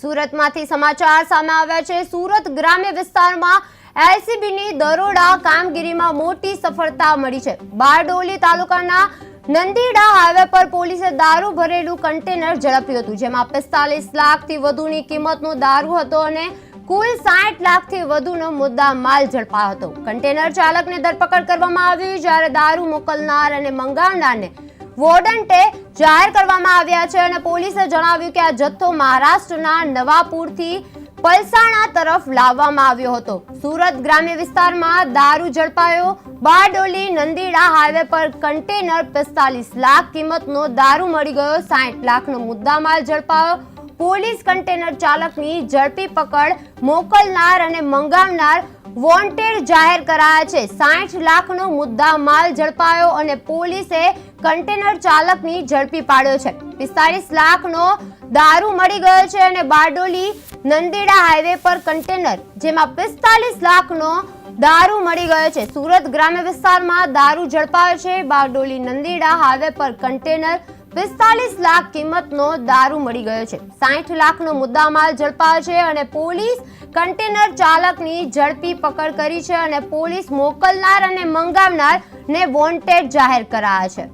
સુરતમાંથી સમાચાર સામે આવ્યા છે. સુરત ગ્રામ્ય વિસ્તારમાં એલસીબીની દરોડા કામગીરીમાં મોટી સફળતા મળી છે. બારડોલી તાલુકાના નંદીડા હાઈવે પર પોલીસે દારૂ ભરેલું કન્ટેનર ઝડપ્યું હતું, જેમાં પિસ્તાલીસ લાખથી વધુની કિંમતનો દારૂ હતો અને કુલ સાઠ લાખથી વધુનો મુદ્દા માલ ઝડપાયો હતો. કન્ટેનર ચાલકને ધરપકડ કરવામાં આવી, જ્યારે દારૂ મોકલનાર અને મંગાવનારને વોર્ડન્ટે જાહેર કરવામાં આવ્યા છે અને પોલીસે જણાવ્યું કે આ જથ્થો મહારાષ્ટ્રના નવાપુરથી પલસાણા તરફ લાવવામાં આવ્યો હતો. સુરત ગ્રામ્ય વિસ્તારમાં દારૂ ઝડપાયો. બારડોલી નંદીડા હાઈવે પર કન્ટેનર પિસ્તાલીસ લાખ કિંમતનો દારૂ મળી ગયો. સાઠ લાખનો મુદ્દામાલ ઝડપાયો. પોલીસ કન્ટેનર ચાલકની ઝડપી પકડ મોકલનાર અને મંગાવનાર વોન્ટેડ જાહેર કરાયા છે. સાઠ લાખનો મુદ્દા માલ ઝડપાયો અને પોલીસે કન્ટેનર ચાલકની ઝડપી પાડ્યો છે. પિસ્તાળીસ લાખનો દારૂ મળી ગયો છે અને બારડોલી નંદીડા હાઈવે પર કન્ટેનર, જેમાં પિસ્તાલીસ લાખનો દારૂ મળી ગયો છે. સુરત ગ્રામ્ય વિસ્તારમાં દારૂ ઝડપાયો છે. બારડોલી નંદેડા હાઈવે પર કન્ટેનર પિસ્તાલીસ લાખ કિંમતનો દારૂ મળી ગયો છે. સાઠ લાખનો મુદ્દામાલ ઝડપાયો છે અને પોલીસ કન્ટેનર ચાલકની ઝડપી પકડ કરી છે અને પોલીસ મોકલનાર અને મંગાવનાર ને વોન્ટેડ જાહેર કરાયા છે.